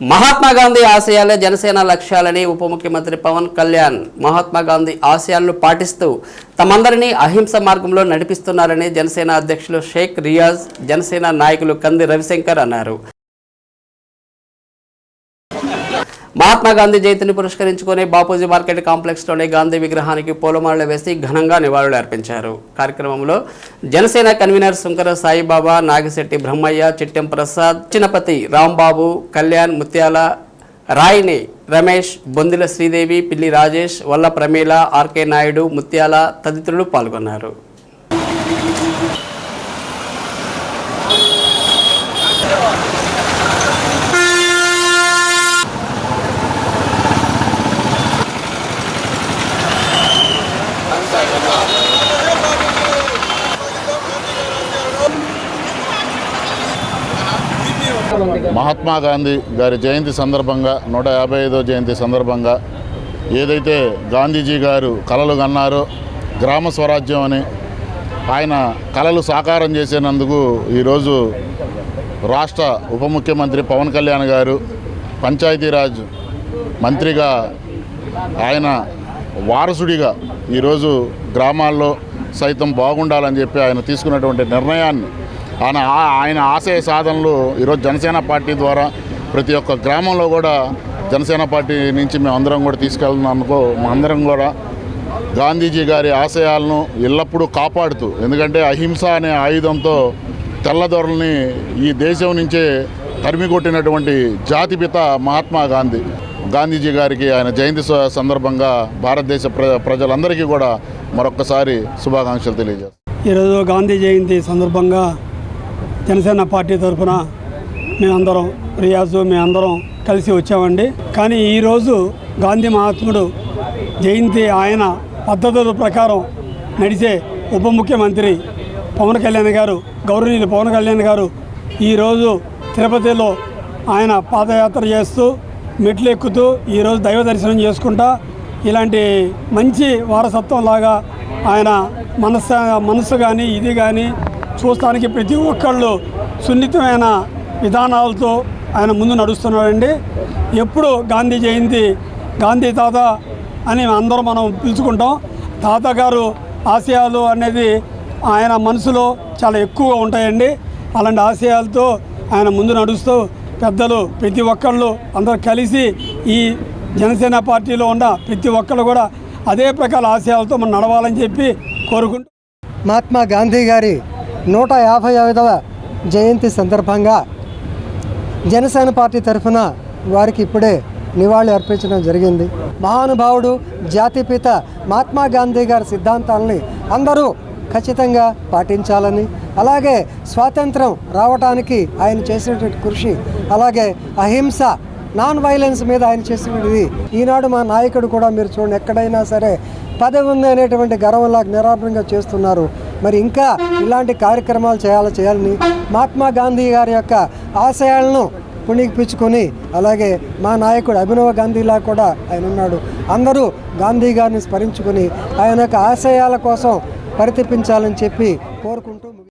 మహాత్మా గాంధీ ఆశయాలే జనసేన లక్ష్యాలని ఉప ముఖ్యమంత్రి పవన్ కళ్యాణ్ మహాత్మా గాంధీ ఆశయాలను పాటిస్తూ తమందరినీ అహింస మార్గంలో నడిపిస్తున్నారని జనసేన అధ్యక్షులు షేక్ రియాజ్ జనసేన నాయకులు కంది రవిశంకర్ అన్నారు. మహాత్మా గాంధీ జయంతిని పురస్కరించుకుని బాపూజీ మార్కెట్ కాంప్లెక్స్లోని గాంధీ విగ్రహానికి పూలమాలలు వేసి ఘనంగా నివాళులు అర్పించారు. కార్యక్రమంలో జనసేన కన్వీనర్ శంకర సాయిబాబా నాగిశెట్టి బ్రహ్మయ్య చిట్టెం ప్రసాద్ చిన్నపతి రాంబాబు కళ్యాణ్ ముత్యాల రాయిని రమేష్ బొందిల శ్రీదేవి పిల్లి రాజేష్ వల్ల ప్రమీల ఆర్కే నాయుడు ముత్యాల తదితరులు పాల్గొన్నారు. మహాత్మా గాంధీ గారి జయంతి సందర్భంగా నూట యాభై ఐదో జయంతి సందర్భంగా ఏదైతే గాంధీజీ గారు కలలు కన్నారో గ్రామ స్వరాజ్యం అని ఆయన కళలు సాకారం చేసేనందుకు ఈరోజు రాష్ట్ర ఉప ముఖ్యమంత్రి పవన్ కళ్యాణ్ గారు పంచాయతీరాజ్ మంత్రిగా ఆయన వారసుడిగా ఈరోజు గ్రామాల్లో సైతం బాగుండాలని చెప్పి ఆయన తీసుకున్నటువంటి నిర్ణయాన్ని ఆయన ఆయన ఆశయ సాధనలు ఈరోజు జనసేన పార్టీ ద్వారా ప్రతి ఒక్క గ్రామంలో కూడా జనసేన పార్టీ నుంచి మేము అందరం కూడా తీసుకెళ్తున్నందుకు మా అందరం కూడా గాంధీజీ గారి ఆశయాలను ఎల్లప్పుడూ కాపాడుతూ ఎందుకంటే అహింస అనే ఆయుధంతో తెల్లదొరల్ని ఈ దేశం నుంచే తరిమికొట్టినటువంటి జాతిపిత మహాత్మా గాంధీ. గాంధీజీ గారికి ఆయన జయంతి స- సందర్భంగా భారతదేశ ప్ర ప్రజలందరికీ కూడా మరొక్కసారి శుభాకాంక్షలు తెలియజేస్తాను ఈరోజు గాంధీ జయంతి సందర్భంగా జనసేన పార్టీ తరఫున మేమందరం రియాజు మేమందరం కలిసి వచ్చామండి. కానీ ఈరోజు గాంధీ మహాత్ముడు జయంతి ఆయన పద్ధతుల ప్రకారం నడిచే ఉప ముఖ్యమంత్రి పవన్ కళ్యాణ్ గారు గౌరవనీయులు పవన్ కళ్యాణ్ గారు ఈరోజు తిరుపతిలో ఆయన పాదయాత్ర చేస్తూ మెట్లు ఎక్కుతూ ఈరోజు దైవ దర్శనం చేసుకుంటా ఇలాంటి మంచి వారసత్వం లాగా ఆయన మనస్సు మనసు కానీ ఇది కానీ చూస్తానికి ప్రతి ఒక్కళ్ళు సున్నితమైన విధానాలతో ఆయన ముందు నడుస్తున్నాడండి. ఎప్పుడు గాంధీ జయంతి గాంధీ తాత అని అందరూ మనం పిలుచుకుంటాం. తాతగారు ఆశయాలు అనేది ఆయన మనసులో చాలా ఎక్కువగా ఉంటాయండి. అలాంటి ఆశయాలతో ఆయన ముందు నడుస్తూ పెద్దలు ప్రతి ఒక్కళ్ళు అందరూ కలిసి ఈ జనసేన పార్టీలో ఉన్న ప్రతి ఒక్కళ్ళు కూడా అదే ప్రకార ఆశయాలతో మనం నడవాలని చెప్పి కోరుకుంటూ మహాత్మా గాంధీ గారి నూట యాభై ఐదవ జయంతి సందర్భంగా జనసేన పార్టీ తరఫున వారికి ఇప్పుడే నివాళి అర్పించడం జరిగింది. మహానుభావుడు జాతిపిత మహాత్మా గాంధీ గారి సిద్ధాంతాలని అందరూ ఖచ్చితంగా పాటించాలని అలాగే స్వాతంత్రం రావటానికి ఆయన చేసినటువంటి కృషి అలాగే అహింస నాన్ వైలెన్స్ మీద ఆయన చేసినటువంటిది ఈనాడు మా నాయకుడు కూడా మీరు చూడండి ఎక్కడైనా సరే పదవి ఉంది అనేటువంటి గర్వంలా నిరాపంగా చేస్తున్నారు. మరి ఇంకా ఇలాంటి కార్యక్రమాలు చేయాలి చేయాలని మహాత్మా గాంధీ గారి యొక్క ఆశయాలను పుణికిపించుకొని అలాగే మా నాయకుడు అభినవ గాంధీలా కూడా ఆయన ఉన్నాడు. అందరూ గాంధీ గారిని స్మరించుకొని ఆయన యొక్క ఆశయాల కోసం పరితపించాలని చెప్పి కోరుకుంటూ